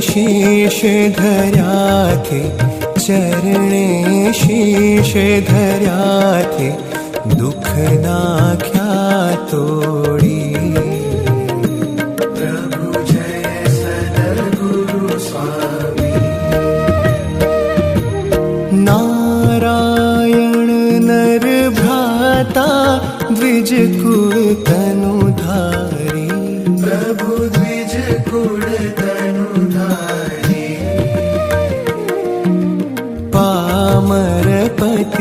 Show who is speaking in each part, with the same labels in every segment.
Speaker 1: चरणे धरा धर्याथे चरणे शीश धर्याथे दुख नाख्या तोडी। प्रभु जय सद्गुरु स्वामी। नारायण नर भ्राता द्विज कुल तनु धारी। प्रभु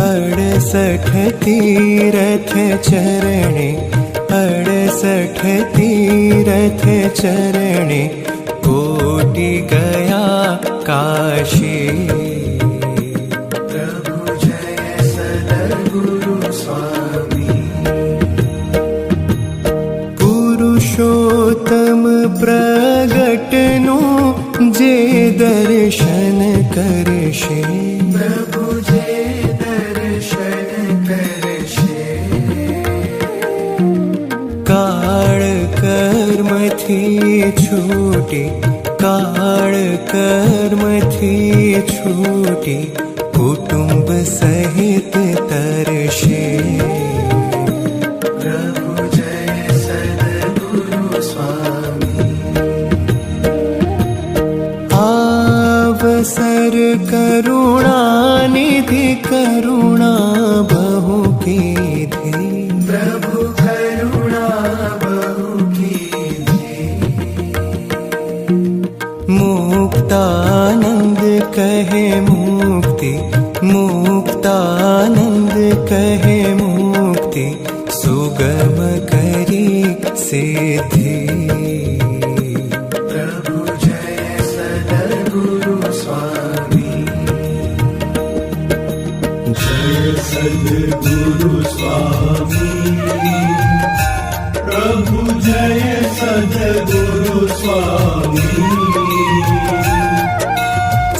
Speaker 1: अडसठ तीरथ चरणे अडसठ तीरथ चरणे कोटि गया काशी। प्रभु जय सद्गुरु स्वामी। पुरुषोत्तम प्रगटनु जे दर्शन करशे કાળ કર્મથી છૂટી કાળ કર્મથી છૂટી કુટુંબ સહિત તરશે सर करुणा निधि करुणा बहु की मुक्तानंद कहे मुक्ति, सुगम करी सिद्धि। प्रभु जय सद्गुरु स्वामी।
Speaker 2: जय सद्गुरु स्वामी। प्रभु जय सद्गुरु स्वामी।